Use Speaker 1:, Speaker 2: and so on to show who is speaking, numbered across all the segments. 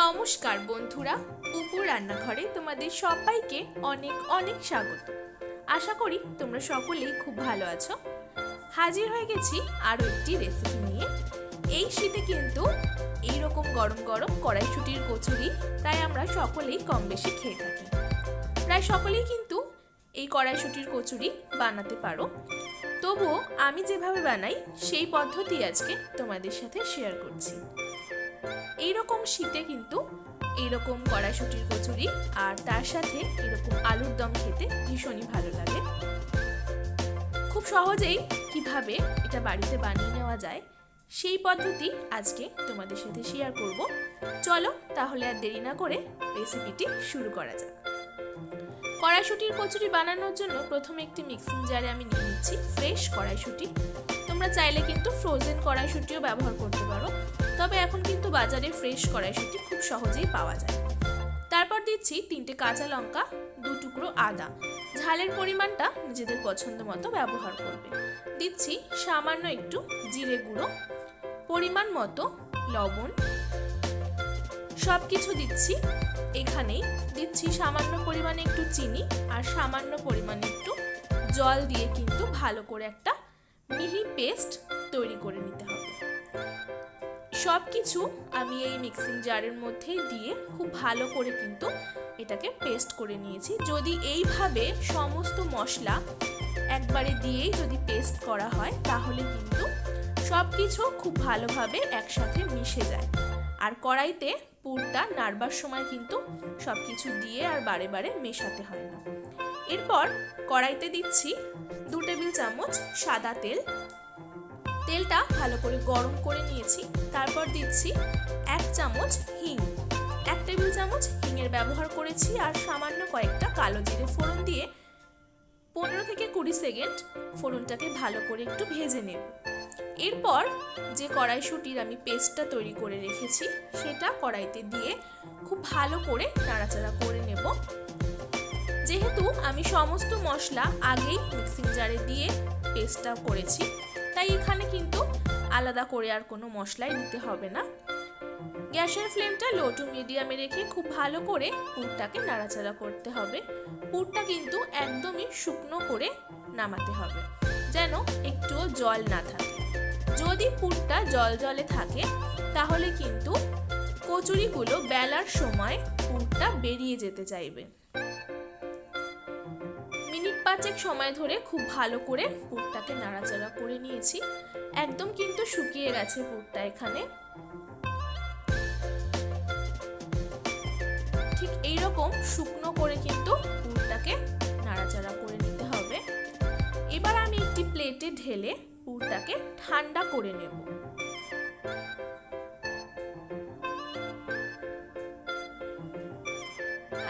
Speaker 1: নমস্কার বন্ধুরা উপর রান্নাঘরে তোমাদের সবাইকে অনেক অনেক স্বাগত। আশা করি তোমরা সকলেই খুব ভালো আছো। হাজির হয়ে গেছি আরও একটি রেসিপি নিয়ে। এই শীতে কিন্তু এইরকম গরম গরম কড়াইশুটির কচুরি তাই আমরা সকলেই কম বেশি খেয়ে থাকি। প্রায় সকলেই কিন্তু এই কড়াইশুটির কচুরি বানাতে পারো। তবুও আমি যেভাবে বানাই সেই পদ্ধতি আজকে তোমাদের সাথে শেয়ার করছি। এইরকম শীতে কিন্তু এইরকম কড়াইশুটির কচুরি আর তার সাথে এরকম আলুর দম খেতে ভীষণই ভালো লাগে। খুব সহজেই কীভাবে এটা বাড়িতে বানিয়ে নেওয়া যায় সেই পদ্ধতি আজকে তোমাদের সাথে শেয়ার করব। চলো তাহলে আর দেরি না করে রেসিপিটি শুরু করা যাক। কড়াইশুটির কচুরি বানানোর জন্য প্রথমে একটি মিক্সিং জারে আমি নিয়ে নিচ্ছি ফ্রেশ কড়াইশুটি। তোমরা চাইলে কিন্তু ফ্রোজেন কড়াইশুঁটিও ব্যবহার করতে পারো। তবে এখন কিন্তু বাজারে ফ্রেশ কড়াইশুঁটি খুব সহজেই পাওয়া যায়। তারপর দিচ্ছি তিনটে কাঁচা লঙ্কা, দু টুকরো আদা। ঝালের পরিমাণটা নিজেদের পছন্দ মতো ব্যবহার করবে। দিচ্ছি সামান্য একটু জিরে গুঁড়ো, পরিমাণ মতো লবণ। সব কিছু দিচ্ছি এখানেই। দিচ্ছি সামান্য পরিমাণে একটু চিনি আর সামান্য পরিমাণে একটু জল দিয়ে কিন্তু ভালো করে একটা মিহি পেস্ট তৈরি করে নিতে হবে। সব কিছু আমি এই মিক্সিং জারের মধ্যেই দিয়ে খুব ভালো করে কিন্তু এটাকে পেস্ট করে নিয়েছি। যদি এইভাবে সমস্ত মশলা একবারে দিয়েই যদি পেস্ট করা হয়, তাহলে কিন্তু সব কিছু খুব ভালোভাবে একসাথে মিশে যায়। আর কড়াইতে পুরটা নাড়বার সময় কিন্তু সব কিছু দিয়ে আর বারে বারে মেশাতে হয় না। এরপর কড়াইতে দিচ্ছি দু টেবিল চামচ সাদা তেল। তেলটা ভালো করে গরম করে নিয়েছি। তারপর দিচ্ছি এক চামচ হিং। এক টেবিল চামচ হিংয়ের ব্যবহার করেছি আর সামান্য কয়েকটা কালো জিরে ফোড়ন দিয়ে পনেরো থেকে কুড়ি সেকেন্ড ফোড়নটাকে ভালো করে একটু ভেজে নেব। এরপর যে কড়াইশুটির আমি পেস্টটা তৈরি করে রেখেছি, সেটা কড়াইতে দিয়ে খুব ভালো করে নাড়াচাড়া করে নেব। যেহেতু আমি সমস্ত মশলা আগেই মিক্সিং জারে দিয়ে পেস্টটা করেছি, তাই এখানে কিন্তু আলাদা করে আর কোনো মশলাই নিতে হবে না। গ্যাসের ফ্লেমটা লো টু মিডিয়ামে রেখে খুব ভালো করে পুরটাকে নাড়াচাড়া করতে হবে। পুরটা কিন্তু একদমই শুকনো করে নামাতে হবে, যেন একটুও জল না থাকে। যদি পুরটা জল জলে থাকে, তাহলে কিন্তু কচুরিগুলো বেলার সময় পুরটা বেরিয়ে যেতে চাইবে। মিনিট পাঁচেক সময় ধরে খুব ভালো করে পুরটাকে নাড়াচাড়া করে নিয়েছি। একদম কিন্তু শুকিয়ে গেছে পুরটা এখানে। ঠিক এইরকম শুকনো করে কিন্তু পুরটাকে নাড়াচাড়া করে নিতে হবে। এবার আমি একটি প্লেটে ঢেলে পুরটাকে ঠান্ডা করে নেব।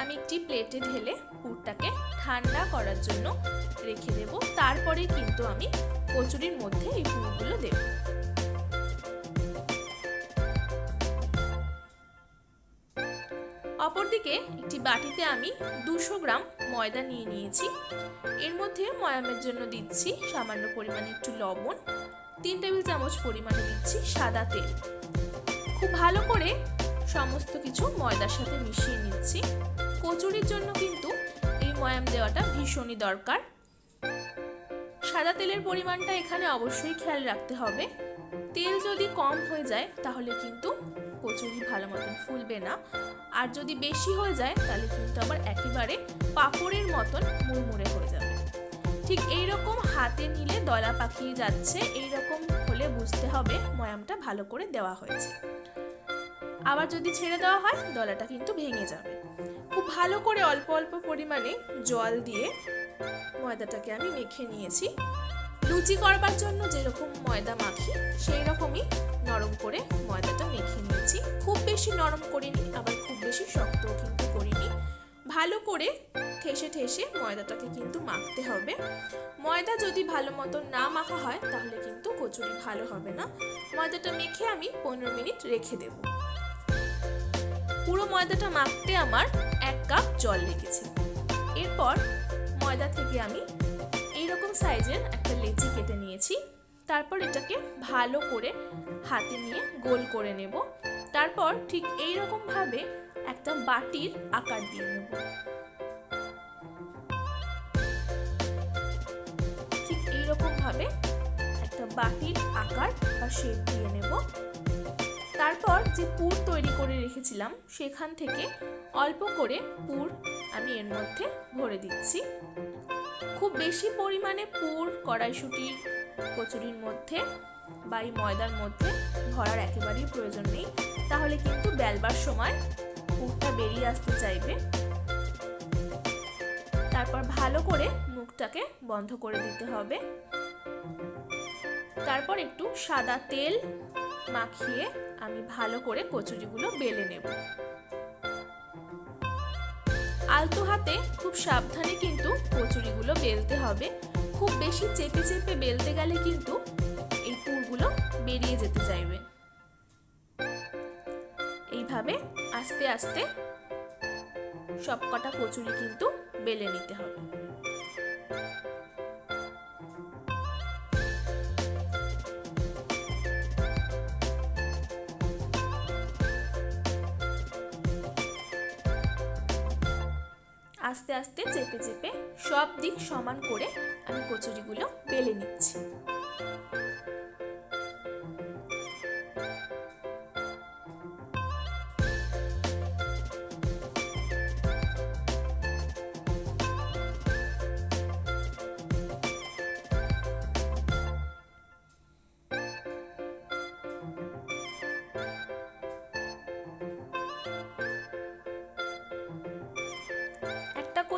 Speaker 1: আমি একটি প্লেটে ঢেলে পুরটাকে ঠান্ডা করার জন্য রেখে দেব। তারপরে কিন্তু আমি কচুরির মধ্যে এই পুরগুলো দেব। অপরদিকে একটি বাটিতে আমি দুশো গ্রাম ময়দা নিয়ে নিয়েছি। এর মধ্যে ময়ামের জন্য দিচ্ছি সামান্য পরিমাণে একটু লবণ। তিন টেবিল চামচ পরিমাণে দিচ্ছি সাদা তেল। খুব ভালো করে সমস্ত কিছু ময়দার সাথে মিশিয়ে নিচ্ছি। কচুরির জন্য কিন্তু এই ময়াম দেওয়াটা ভীষণই দরকার। সাদা তেলের পরিমাণটা এখানে অবশ্যই খেয়াল রাখতে হবে। তেল যদি কম হয়ে যায়, তাহলে কিন্তু কচুরি ভালো মতন ফুলবে না। আর যদি বেশি হয়ে যায়, তাহলে কিন্তু আবার একেবারে পাপড়ের মতন মুড়মুড়ে হয়ে যাবে। ঠিক এই রকম হাতে নিলে দলা পাকিয়ে যাচ্ছে এই রকম হলে বুঝতে হবে ময়ামটা ভালো করে দেওয়া হয়েছে। আবার যদি ছেড়ে দেওয়া হয়, দলাটা কিন্তু ভেঙে যাবে। খুব ভালো করে অল্প অল্প পরিমাণে জল দিয়ে ময়দাটাকে আমি মেখে নিয়েছি। লুচি করবার জন্য যেরকম ময়দা মাখি সেই রকমই নরম করে ময়দাটা মেখে নিয়েছি। খুব বেশি নরম করিনি, আবার খুব বেশি শক্তও কিন্তু করিনি। ভালো করে ঠেসে ঠেসে ময়দাটাকে কিন্তু মাখতে হবে। ময়দা যদি ভালো মতো না মাখা হয়, তাহলে কিন্তু কচুরি ভালো হবে না। ময়দাটা মেখে আমি পনেরো মিনিট রেখে দেব। পুরো ময়দাটা মাখতে আমার এক কাপ জল লেগেছে। এরপর ময়দা থেকে আমি এইরকম সাইজের একটা লেচি কেটে নিয়েছি। তারপর এটাকে ভালো করে হাতে নিয়ে গোল করে নেব। তারপর ঠিক এই রকম ভাবে একটা বাটির আকার দিয়ে নেব। ঠিক এই রকম ভাবে একটা বাটির আকার বা শেপ দিয়ে নেব। তারপর যে পুর তৈরি করে রেখেছিলাম, সেখান থেকে অল্প করে পুর আমি এর মধ্যে ভরে দিচ্ছি। খুব বেশি পরিমাণে পুর কড়াইশুটির কচুরির মধ্যে বা এই ময়দার মধ্যে ভরার একেবারেই প্রয়োজন নেই। তাহলে কিন্তু বেলবার সময় পুরটা বেরিয়ে আসতে চাইবে। তারপর ভালো করে মুখটাকে বন্ধ করে দিতে হবে। তারপর একটু সাদা তেল মাখিয়ে আমি ভালো করে কচুরিগুলো বেলে নেব। আলতো হাতে খুব সাবধানে কিন্তু কচুরিগুলো বেলতে হবে। খুব বেশি চেপে চেপে বেলতে গেলে কিন্তু এই পুরগুলো বেরিয়ে যেতে চাইবে। এইভাবে আস্তে আস্তে সব কটা কচুরি কিন্তু বেলে নিতে হবে। আস্তে আস্তে চেপে চেপে সব দিক সমান করে আমি কচুরিগুলো বেলে নিচ্ছি।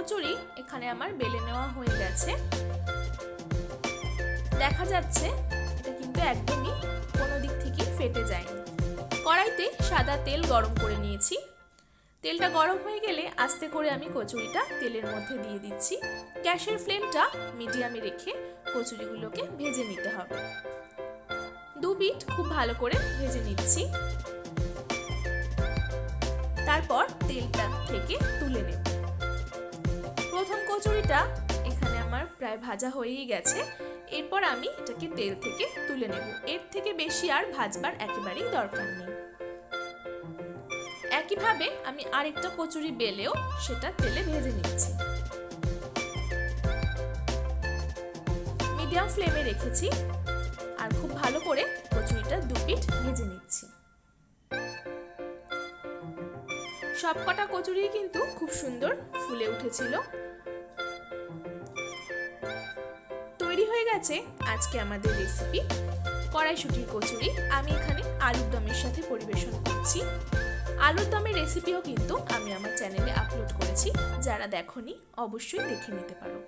Speaker 1: কচুরি এখানে আমার বেলে নেওয়া হয়ে গেছে। দেখা যাচ্ছে এটা কিন্তু একদমই কোনো দিক থেকে ফেটে যায়নি। কড়াইতে সাদা তেল গরম করে নিয়েছি। তেলটা গরম হয়ে গেলে আস্তে করে আমি কচুরিটা তেলের মধ্যে দিয়ে দিচ্ছি। গ্যাসের ফ্লেমটা মিডিয়ামে রেখে কচুরিগুলোকে ভেজে নিতে হবে। দু পিঠ খুব ভালো করে ভেজে নিচ্ছি। তারপর তেলটা থেকে তুলে নেব। কচুরিটা এখানে আমার প্রায় ভাজা হয়েই গেছে। এরপর আমি এটাকে তেল থেকে তুলে নেব। এর থেকে বেশি আর ভাজবার একেবারেই দরকার নেই। একইভাবে আমি আরেকটা কচুরি বেলেও সেটা তেলে ভেজে নিচ্ছি। মিডিয়াম ফ্লেমে রেখেছি আর খুব ভালো করে কচুরিটা দু পিঠ ভেজে নিচ্ছি। সবকটা কচুরি কিন্তু খুব সুন্দর ফুলে উঠেছিল। গেছে আজকে আমাদের রেসিপি কড়াইশুটির কচুরি। আমি এখানে আলুর দমের সাথে পরিবেশন করছি। আলুর দমের রেসিপিও কিন্তু আমি আমার চ্যানেলে আপলোড করেছি। যারা দেখনি, অবশ্যই দেখে নিতে পারো।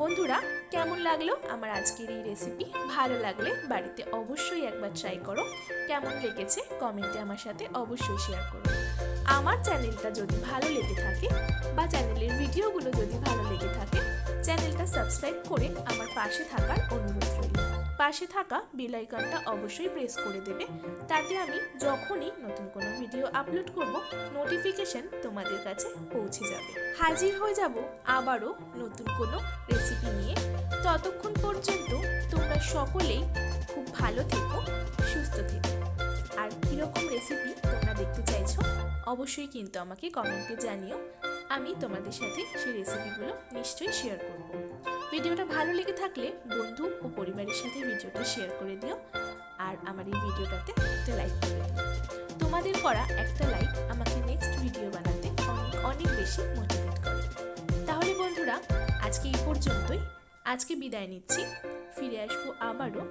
Speaker 1: বন্ধুরা, কেমন লাগল আমার আজকের এই রেসিপি ভালো লাগলে বাড়িতে অবশ্যই একবার ট্রাই করো। কেমন লেগেছে? কমেন্টে আমার সাথে অবশ্যই শেয়ার করো। আমার চ্যানেলটা যদি ভালো লেগে থাকে বা চ্যানেলের ভিডিওগুলো যদি ভালো লেগে থাকে চ্যানেলটা সাবস্ক্রাইব করে আমার পাশে থাকার অনুরোধ রইল। পাশে থাকা বেল আইকনটা অবশ্যই প্রেস করে দেবে। তাতে আমি যখনই নতুন কোনো ভিডিও আপলোড করব, নোটিফিকেশন তোমাদের কাছে পৌঁছে যাবে। হাজির হয়ে যাব আবারও নতুন কোনো রেসিপি নিয়ে। ততক্ষণ পর্যন্ত তোমরা সকলেই খুব ভালো থেকো, সুস্থ থেকো। আর কীরকম রেসিপি তোমরা দেখতে চাইছো, অবশ্যই কিন্তু আমাকে কমেন্টে জানিও। আমি তোমাদের সাথে সেই রেসিপিগুলো নিশ্চয়ই শেয়ার করব। ভিডিওটা ভালো লেগে থাকলে বন্ধু ও পরিবারের সাথে ভিডিওটা শেয়ার করে দিও আর আমার এই ভিডিওটাতে একটা লাইক করে দিও। তোমাদের করা একটা লাইক আমাকে নেক্সট ভিডিও বানাতে অনেক অনেক বেশি মোটিভেট করে। তাহলে বন্ধুরা, আজকে এই পর্যন্তই। আজকে বিদায় নিচ্ছি। ফিরে আসব আবারও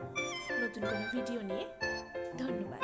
Speaker 1: নতুন কোনো ভিডিও নিয়ে। ধন্যবাদ।